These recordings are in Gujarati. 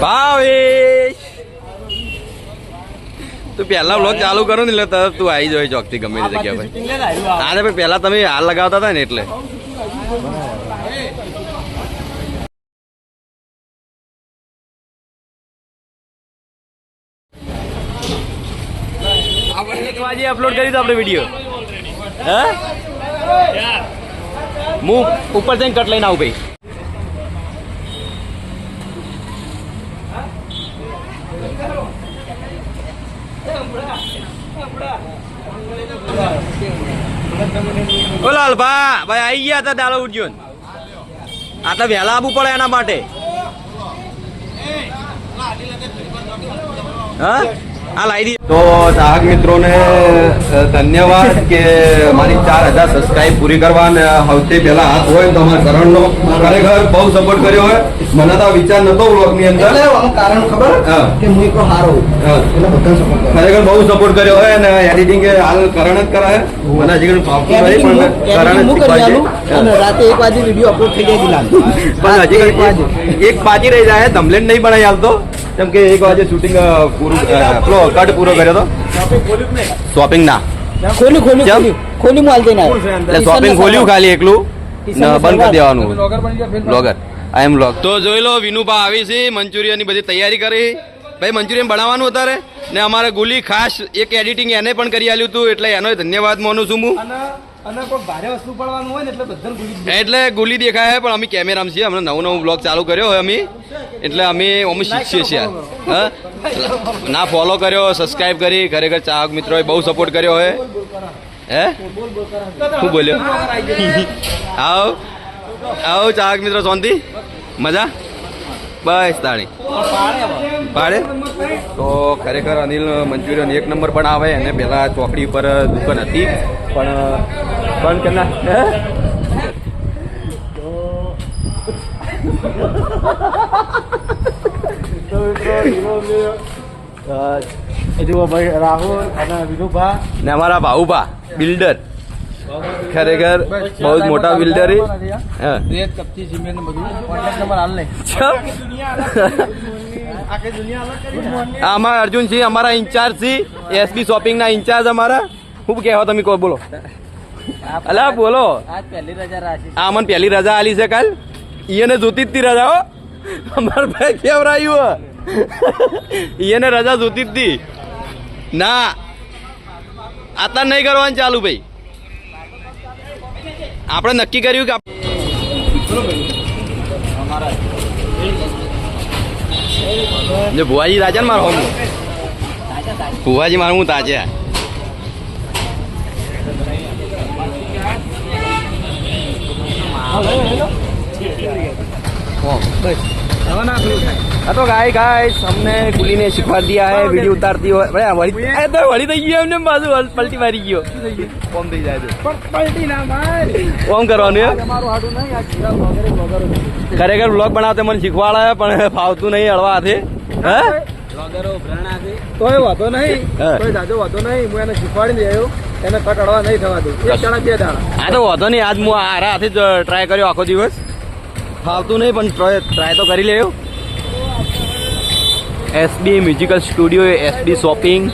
ભાવેશ! તું પહેલા વ્લોગ ચાલુ કરો ને એટલે તું આવી જાય ચોકથી ગમે તે જગ્યા ભાઈ હા ભાઈ પહેલા તમે હાલ લગાવતા હતા ને એટલે. અપલોડ કરી દો આપણે વીડિયો હે? હું ઉપર જઈને કટ લઈને આવું ભાઈ. ઓ લાલભા ભાઈ આવી ગયા હતા દાલો ઉડ્યો આ તો વહેલા આવવું પડે એના માટે. હા? આ લાવી દી તો ચાહક મિત્રોને ધન્યવાદ કે મારી ચાર હજાર સબસ્ક્રાઇબ પૂરી કરવા અને સૌથી પહેલા હાથ હોય તો અમારા કરણનો ખરેખર બહુ સપોર્ટ કર્યો હોય મને તો વિચાર નતો વ્લોગની અંદર કારણ ખબર? કે હું એકલો હારો ખરેખર બહુ સપોર્ટ કર્યો હોય અને એડિટિંગ હાલ કરણ જ કરાય મને હજી પણ કરણ રાતે એક વાગે વીડિયો અપલોડ થઈ જાય પણ હજી કંઈ એક બાજી રહી જાય ધમલેન નહીં બનાવી આવતો કેમ કે એક વાગે શૂટિંગ પૂરું કટ પૂરો કર્યો તો? શોપિંગ ના. ખોલ્યું ખોલ્યું ખોલ્યું. ખોલ્યું માલ જઈને એટલે શોપિંગ ખોલ્યું ખાલી એકલું? બંધ કરી દેવાનું. બ્લોગર આઈ એમ બ્લોગ તો જોઈ લો વિનુભા આવી છે મંચુરિયનની બધી તૈયારી કરી. ભાઈ મંચુરિયન બનાવવાનું અત્યારે? ને અમારે ગુલી ખાસ એક એડિટિંગ એને પણ કરી આલ્યું હતું એટલે એનો ધન્યવાદ માનું છું હું. અને કોઈ ભારે વસ્તુ પડવાનું હોય ને એટલે એટલે ગુલી દેખાય પણ અમે કેમેરામાં છીએ હમણાં નવું નવું બ્લોગ ચાલુ કર્યો હોય અમે. એટલે અમે અમે શીખીએ છીએ. હા? ના ફોલો કર્યો સબસ્ક્રાઈબ કરી ખરેખર ચાહક મિત્રોએ બહુ સપોર્ટ કર્યો હોય હે? શું બોલ્યો? આવ આવ ચાહક મિત્રો શાંતિ? મજા? બસ તાણી. પાડે? તો ખરેખર અનિલ મંચુરિયન એક નંબર પણ આવે અને પેલા ચોકડી ઉપર દુકાન હતી. પણ બંધ કરના હે રાહુલ અને વિનુભા ને અમારા ભાઉભા બિલ્ડર. ખરેખર બહુ જ મોટા બિલ્ડર હા. અર્જુન ને અર્જુનસિંહ અમારા ઇન્ચાર્જ છે એસબી શોપિંગના ઇન્ચાર્જ અમારા. શું કહેવા તમે કહો બોલો? અલા બોલો. આજ પહેલી રજા પહેલી રજા આલી છે કાલ? ઈયને જોતી જ તી રજા, હો. અમાર ભાઈ કેવરાયું ઈયને રજા જોતી જ ના. આતા નહીં કરવાનું ચાલુ, ભાઈ. આપણે નક્કી કર્યું કે જો ભુવાજી રાજા ને મારો હું ભુવાજી મારું હું તાજે हाँ तो गाय गाइस हमने गुली ने शिखवा दिया है वीडियो उतारती हो अरे वड़ी ए तो वड़ी तो ये हमने बाजू पलटी मारी की हो ओम दे जाए पर पलटी ना मार ओम करवाने हमारो हाडू नहीं आज पूरा ખરેખર બ્લોગ બનાવતે મને શીખવાડે પણ ફાવતું નહીં અળવા હાથે. હે? બ્લોગરો ભરણા છે. તોય વાતો નહીં. તોય જાજો વાતો નહીં. હું એને શીખવાડી દેયો એને તકડવા નહીં થવા દઉં. એક દાણા બે દાણા આ તો વાતો નહીં. આજ હું આ હાથે ટ્રાય કર્યો આખો દિવસ. ફાવતું નહીં પણ ટ્રાય તો કરી લેવું SB musical studio SB shopping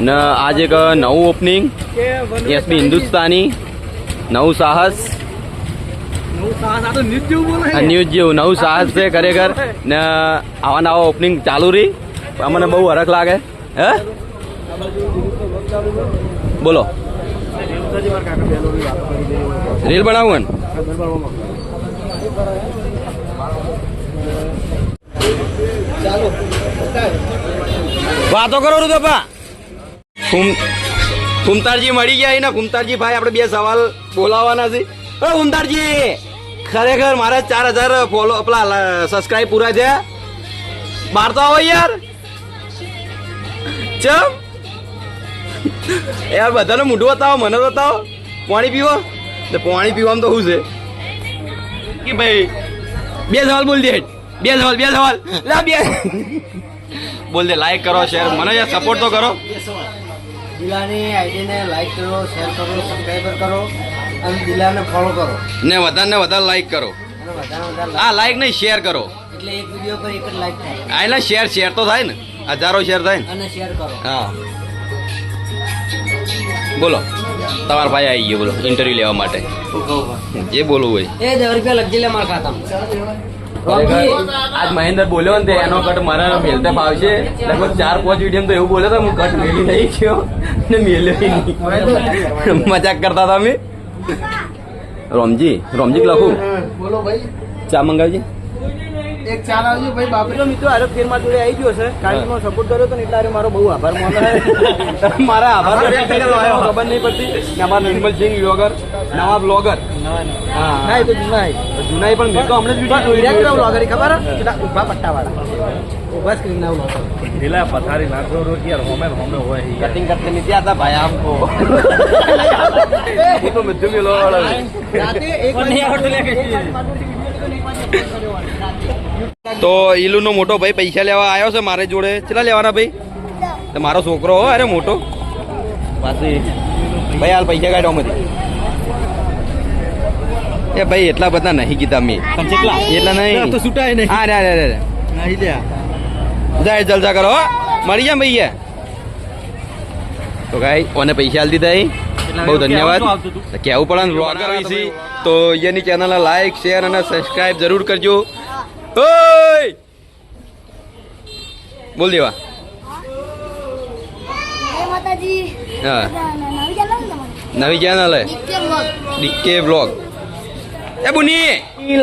ને આજે એક નવું ઓપનિંગ એસબી હિન્દુસ્તાની નવું સાહસ. ન્યૂઝ જેવું નવું સાહસ છે ખરેખર. ને આવા નવા ઓપનિંગ ચાલુ રહી. અમને બહુ હરખ લાગે. હે? બોલો. રીલ બનાવું ને વાતો કરો રુદપા કુમતારજી મળી ગયા ને કુમતારજી ભાઈ, આપણે બે સવાલ બોલાવવાના છે. ઓ કુમતારજી ખરેખર મારે ચાર હજાર ફોલો પેલા સબસ્ક્રાઇબ પૂરા છે બાર તો આવો યાર. ચમ. યાર, બધાને મોઢું બતાવો, મને બતાવો. પાણી પીવો? પાણી પીવામાં તો શું છે? કે ભાઈ બે સવાલ બોલ દે. બે સવાલ બે સવાલ. લા બે. બોલ દે લાઈક કરો શેર મને યાર સપોર્ટ તો કરો. દિલાની આઈડીને લાઈક કરો શેર કરો સબસ્ક્રાઈબર કરો અને દિલાને ફોલો કરો. ને વધારે ને વધારે લાઈક કરો. હા લાઈક નહીં શેર કરો. એટલે એક વીડિયો પર એક લાઈક થાય. એટલે શેર શેર તો થાય ને. હજારો શેર થાય ને. અને શેર કરો. હા. બોલો. તમારા ભાઈ આવી ગયો બોલો. ઇન્ટરવ્યુ લેવા માટે. જે બોલવું હોય. એ દસ રૂપિયા લગજી લે મારા ખાતામાં. આજ મહેન્દ્ર બોલ્યો ને તે એનો કટ મારા મેલતે ભાવશે. લગભગ ચાર પાંચ વીડિયો તો એવું બોલ્યો તો હું કટ મેલી નહીં ગયો. ને મેલ્યો નહીં. મજાક કરતા હતા અમે. રોમજી રોમજી લખું? બોલો ભાઈ. ચા મંગાવજી. એક ચાલ આવજો ભાઈ બાપરી મિત્રો આરોપ ફેરમાં જોડે આવી ગયો છે. કારણ કે મેં સપોર્ટ કર્યો હતો ને એટલે મારો બહુ આભાર માનો મારા આભાર. ખબર નહીં પડતી. ને નિર્મલ સિંહ વ્લોગર નવા બ્લોગર હા. ના એ તો જુનાઈ. જુનાઈ પણ મેં તો હમણાં જ વીડિયો જોઈ વ્લોગર ખબર પેલા ઊભા પટ્ટાવાળા ઉભા સ્ક્રીન ના વ્લોગર ઢીલા પથારી નાખો રોજ યાર હોમે ને હોમે હોય कटिंग करते नहीं आता भाई आपको वो तो मध्यम ही लोग રાતે એક તો ઈલુ નો મોટો ભાઈ પૈસા લેવા આવ્યો છે મારે જોડે કેટલા લેવાના ભાઈ તો મારો છોકરો હો અરે મોટો પાછી ભાઈ હાલ પૈસા કાઢો માંથી એ ભાઈ એટલા બધા નહીં કીધા મેં એટલા નહીં તો છૂટાય નહીં હા રે રે રે રે. નહીં લ્યા જાય જલસા કરો હો. મળી જાય ભાઈ તો ગાઈ ઓને પૈસા આલ દીધા બહુ ધન્યવાદ. કેવું પડે ને હોય છે? તો એની ચેનલ લાઈક શેર અને સબસ્ક્રાઇબ જરૂર કરજો. ઓય! બોલ દેવા. હા. નવી ચેનલ હે? ડીકે બ્લોગ એ બુની!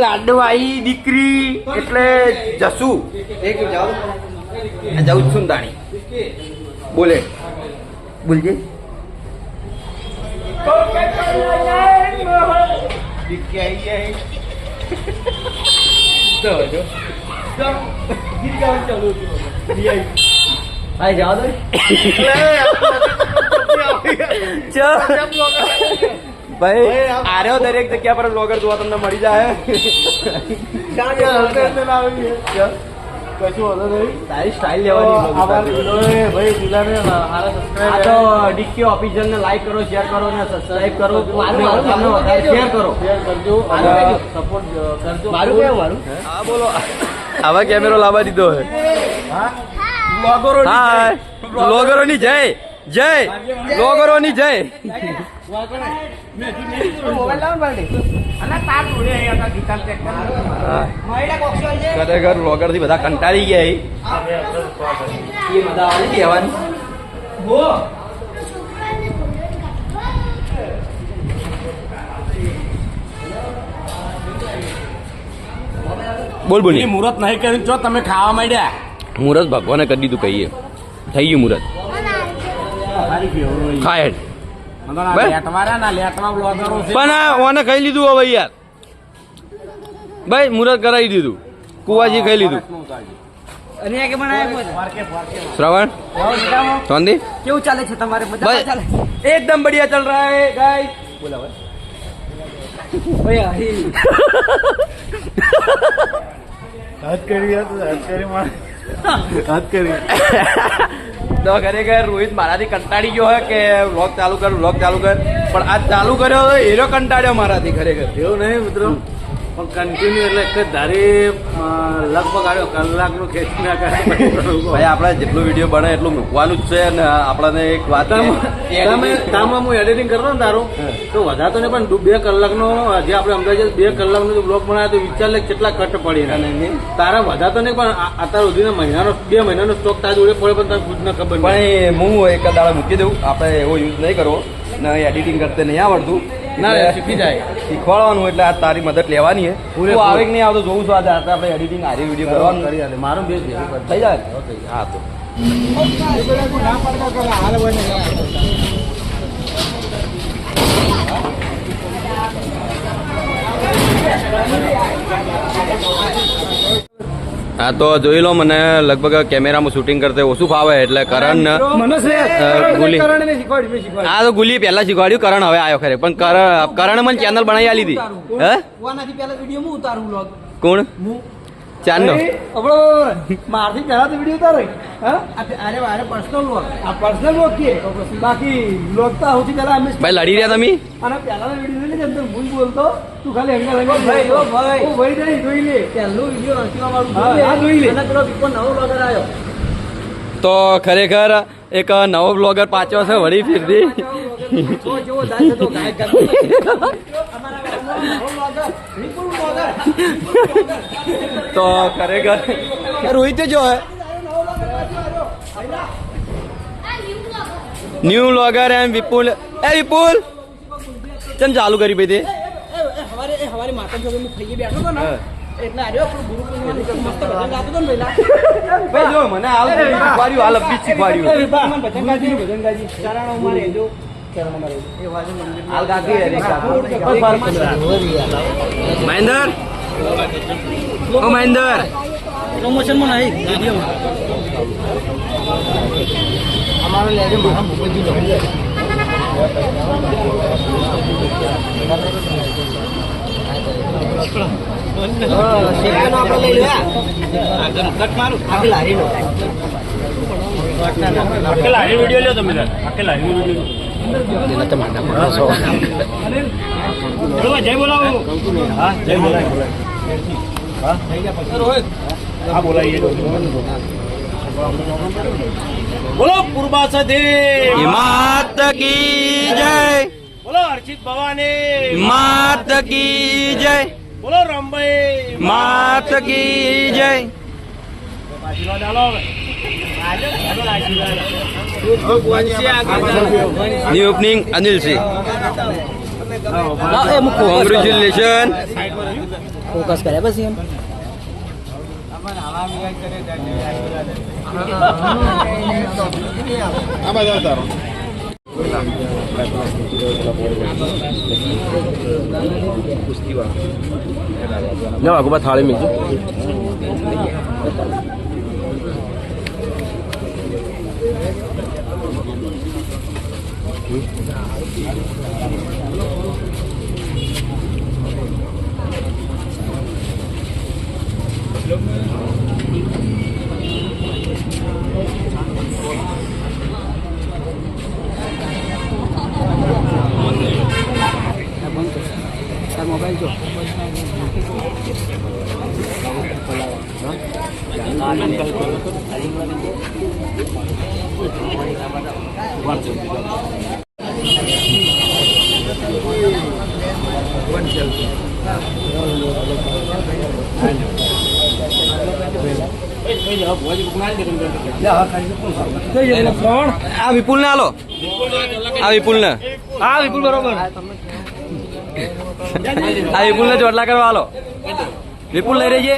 લાડવાઈ દીકરી એટલે જસુ. એક જાવ જાઉં છું તાણી. બોલે. બોલજે. ભાઈ જાઓ તો ભાઈ આર્યો દરેક જગ્યા પર બ્લોગર જોવા તમને મળી જાય. તારી સ્ટાઇલ લેવાની આ તો ડીકે ઓફિશિયલ ને લાઈક કરો શેર કરો ને સબસ્ક્રાઇબ કરો. શેર કરો. મારું કેવું મારું હા? બોલો. આવા કેમેરો લાવવા દીધો હે. હાય બ્લોગરોની જય. જય. ની જય. ખરેખર બ્લોગરથી બધા કંટાળી ગયા બોલ એ બધા આવે કહેવાની. બોલ બોલી. મુહૂર્ત નહીં કરી જો તમે ખાવા માંડ્યા. મુહૂર્ત ભગવાને કરી દીધું કહીએ. થઈ ગયું મુહૂર્ત ખાય પણ લીધું હવે ભાઈ મુરત કરાવી દીધું. કુવાજી ખાઈ લીધું. શ્રવણ? સોંદી કેવું ચાલે છે એકદમ બઢિયા ચાલ રહા હે ગાઈસ બોલા હાથ કરી. તો ખરેખર રોહિત મારાથી કંટાળી ગયો હોય કે વ્લોગ ચાલુ કર વ્લોગ ચાલુ કર. પણ આ ચાલુ કર્યો તો કંટાળ્યો મારાથી ખરેખર એવું નહીં મિત્રો? પણ કન્ટિન્યુ એટલે જ ધારી લગભગ આવ્યો કલાકનું ખેંચી કરે. ભાઈ આપણે જેટલું વીડિયો બને એટલું મૂકવાનું જ છે અને આપણને એક વાત તમે કામમાં હું એડિટિંગ કરતો ને તારું તો વધારતો ને પણ બે કલાકનો જે આપણે અમદાવાદ બે કલાકનો બ્લોગ બનાવ્યો તો વિચાર લે કેટલા કટ પડી. તારા વધારતો નહીં પણ આ- અત્યાર સુધીનો મહિનાનો બે મહિનાનો સ્ટોક તારા જોડે પડે પણ તને ખુદને ખબર નહીં. પણ હું એક દાડા મૂકી દઉં. આપણે એવો યુઝ નહીં કરવો. ને એડિટિંગ કરતે નહીં આવડતું. ના, શીખી જાય. શીખવાડવાનું એટલે આ તારી મદદ લેવાની છે તું આવે કે નહીં આવતો જોઉં છું આજે આપણે એડિટિંગ આરી વીડિયો કરવાનું કરી આલે. મારું બે. થઈ જાય હા તો હા તો જોઈ લો મને લગભગ કેમેરામાં શૂટિંગ કરતે ઓછું ફાવે એટલે કરણ ગુલી. આ તો ગુલી પહેલા શીખવાડ્યું કરણ હવે આવ્યો ખરે. પણ કરણ કરણ મને ચેનલ બનાવી આલી હતી. હે? હું. કોણ? હું ચાંદનો આપણો મારથી પહેલા તો વીડિયો ઉતારો. હા? અરે મારે પર્સનલ લોક આ પર્સનલ બ્લોગ કે? બાકી બ્લોગ તો સૌથી પહેલા અમે ભાઈ લડી રહ્યા તમે? અને પહેલાનો વીડિયો લઈને લે ભૂલ બોલતો તું ખાલી અંગા લંગા ભાઈ, ઓ ભાઈ. ઓ ભાઈ જઈ જોઈ લે. પહેલો વીડિયો રચવા મારું હા, જોઈ લે. અને પેલો બીકો નવો બ્લોગર આવ્યો. તો ખરેખર એક નવો બ્લોગર પાછો છે વળી ફીરથી. તો ખરેખર રોહિત જો હે ન્યૂ બ્લોગર એમ વિપુલ એ વિપુલ ચમ ચાલુ કરી ભાઈ તે જો મને આવું શીખવાડ્યું શીખવાડ્યું ભજન ગાજી ભજન ગાજી ચરણો મારે જો મારે મહેન્દર? ઓ મહેન્દર. પ્રમોશનમાં નહીં વિડીયોમાં અમારો લેજો મારા ભૂપતજી આપણે લઈ લે આગળ લારીનો બોલો પૂર્વાસથી માત કી જય બોલો હર્ષિત ભવાની માત કી જય બોલો રમભાઈ માત કી જય આશીર્વાદ આલો હવે. New opening Anilsinh congratulation focus કરે પછી એમ ના આગળ થાળી મિલજો આ વિપુલ ને હાલો. આ વિપુલ ને હા વિપુલ બરોબર. આ વિપુલ ને ચોટલા કરવા હાલો. વિપુલ લઈ રહીએ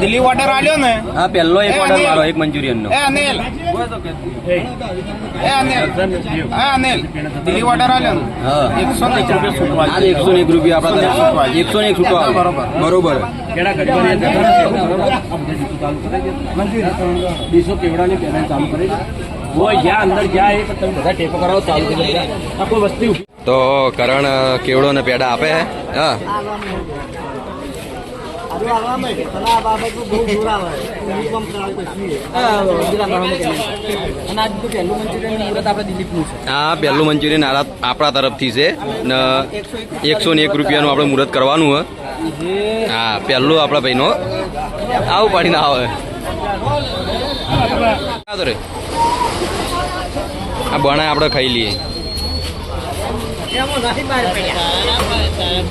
દિલ્હી ઓર્ડર આલ્યો ને? હા પહેલો એક ઓર્ડર મારો એક મંચુરિયન નો એ અનિલ. એ અનિલ. એ અનિલ. દિલ્હી ઓર્ડર આલ્યો ને? હા. એકસો ને એક રૂપિયા છૂટવા આ એકસો ને એક રૂપિયા આપણા એકસો ને એક છૂટો આવે. બરોબર. બીસો કેવડાની પેમેન્ટ ચાલુ કરી હોય જ્યાં અંદર જાય એ તમે બધા ટેકો કરાવો ચાલુ કરી દે. આખો વસ્તી ઊભી. તો કરણ કેવડો ને પેડા આપે હે? હા. આ પહેલું મંચુરિયન આપણા તરફથી છે. ને એકસો ને એક રૂપિયાનું આપણે મુહૂર્ત કરવાનું હોય હા પહેલું આપણા ભાઈનો આવું પાડીને આવે આ બણા આપણે ખાઈ લઈએ એમાં નથી બહાર પડ્યા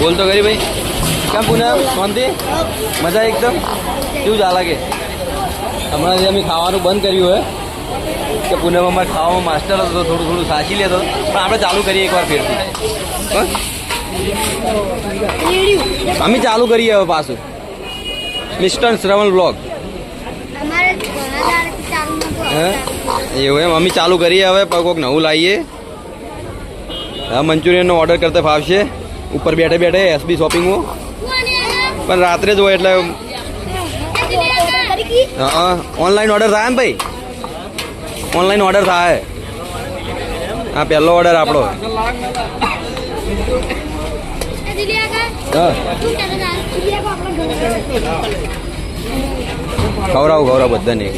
બોલ તો કરી ભાઈ. કેમ પૂનમ? શાંતિ? મજા એકદમ? કેવું ચાલે કે હમણાં જે અમે ખાવાનું બંધ કર્યું હે કે પૂનમ અમારે ખાવામાં માસ્ટર હતો થોડું થોડું સાચી લેતો. પણ આપણે ચાલુ કરીએ એકવાર ફેરથી? અમે ચાલુ કરીએ હવે પાછું. મિસ્ટર શ્રવણ બ્લોગ હે? એવું એમ. અમે ચાલુ કરીએ હવે કોઈક નવું લાવીએ. હા, મંચુરિયનનો ઓર્ડર કરતા ફાવશે. ઉપર બેઠે બેઠે એસબી શોપિંગમાં પણ રાત્રે જ હોય એટલે હા ઓનલાઈન ઓર્ડર થાય ને ભાઈ? ઓનલાઈન ઓર્ડર થાય. હા, પહેલો ઓર્ડર આપણો. હા. ખવડાવું ખવડાવું બધાને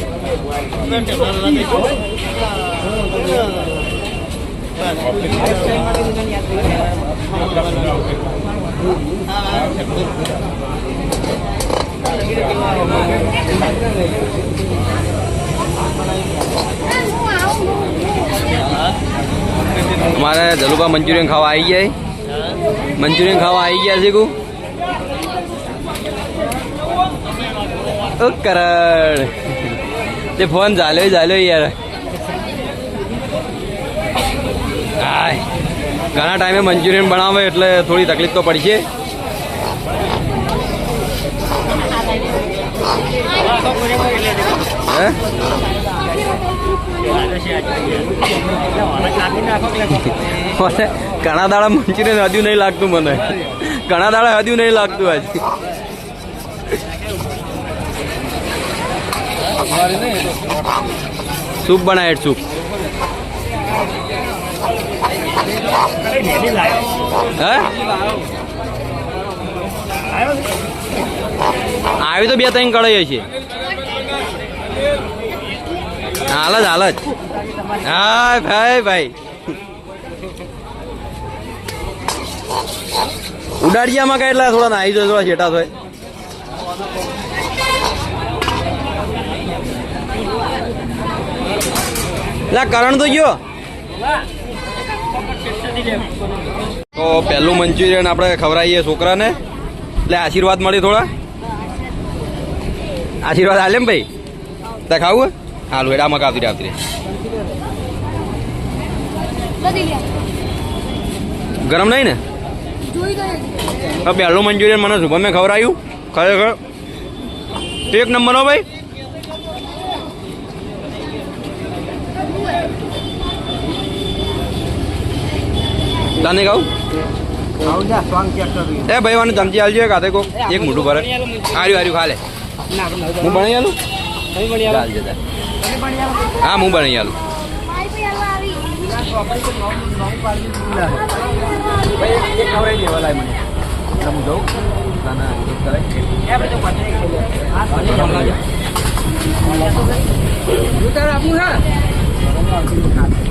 અમારે જલુભા મંચુરિયન ખાવા આવી જાય મંચુરિયન ખાવા આવી ગયા છે કુ કરણ. તે ફોન ઝાલ્યો ઝાલ્યો યાર. આય, ઘણા ટાઈમે મંચુરિયન બનાવે એટલે થોડી તકલીફ તો પડશે. ઘણા દાડા મંચુરિયન હજુ નહીં લાગતું મને. ઘણા દાડા હજુ નહીં લાગતું આજ. સૂપ બનાવે સૂપ. આવી તો બે ત્રણ કઢાઈ છે હાલ જ હાલ જ. હા ભાઈ ભાઈ. ઉડાડિયામાં કઈ એટલા થોડા નાહી જાય, થોડા છેટા થાય. લા, કરણ તો ગયો. તો પહેલું મંચુરિયન આપણે ખવડાવીએ છોકરાને. એટલે આશીર્વાદ મળી થોડા. આશીર્વાદ હાલે ને ભાઈ? તે ખાવું હાલું એડા મકા આવતી આવતી ગરમ નહીં ને? પહેલું મંચુરિયન મને શુભમે ખવડાવ્યું ખરેખર. એક નંબર હો ભાઈ. તને કહું એ ભાઈ મને ચમચી આલજો કાતે કો એક મોટું ભરે. આર્યું આર્યું ખાલે હું ભણી આલું હા હું ભણી આલું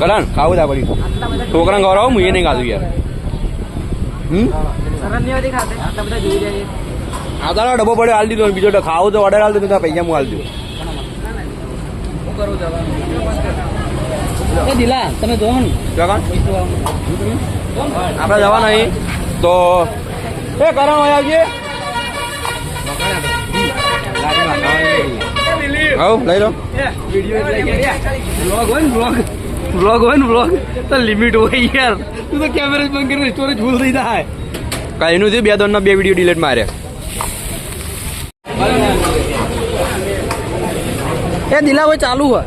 કરણ ખાવું તા પડ્યું છોકરાને ખવડાવો હું એ નહીં ખાધું યાર. હમ? તારો ડબ્બો પડ્યો હાલ દીધો બીજો ખાવું તો ઓર્ડર હાલ દીધો પૈસા હું હાલ દીધો. દિલા તમે જોવો આપણે જવાના તો એ કરણ હોય આવજે. હવ લઈ લો બ્લોગ હોય ને બ્લોગ તો લિમિટ હોય યાર તું તો કેમેરા બંધ કરીને સ્ટોરેજ ફૂલ થઈ જાય કઈ નું થયું બે ત્રણ બે વીડિયો ડિલેટ માર્યા એ દિલા હોય ચાલુ હોય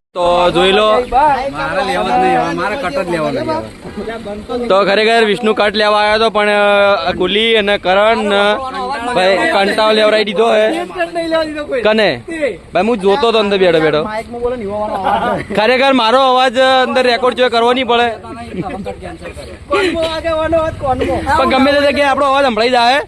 તો જોઈ લો. મારે લેવા જ નહીં મારે કટ જ લેવાનો તો ખરેખર વિષ્ણુ કટ લેવા આવ્યો હતો પણ ગુલી કુલી અને કરણ ભાઈ કંટાળ લેવડાવી દીધો હે. કને? ભાઈ હું જોતો હતો અંદર બેઠો બેઠો. ખરેખર મારો અવાજ અંદર રેકોર્ડ જો કરવો નહીં પડે. પણ ગમે તે જગ્યાએ આપણો અવાજ સંભળાઈ જાય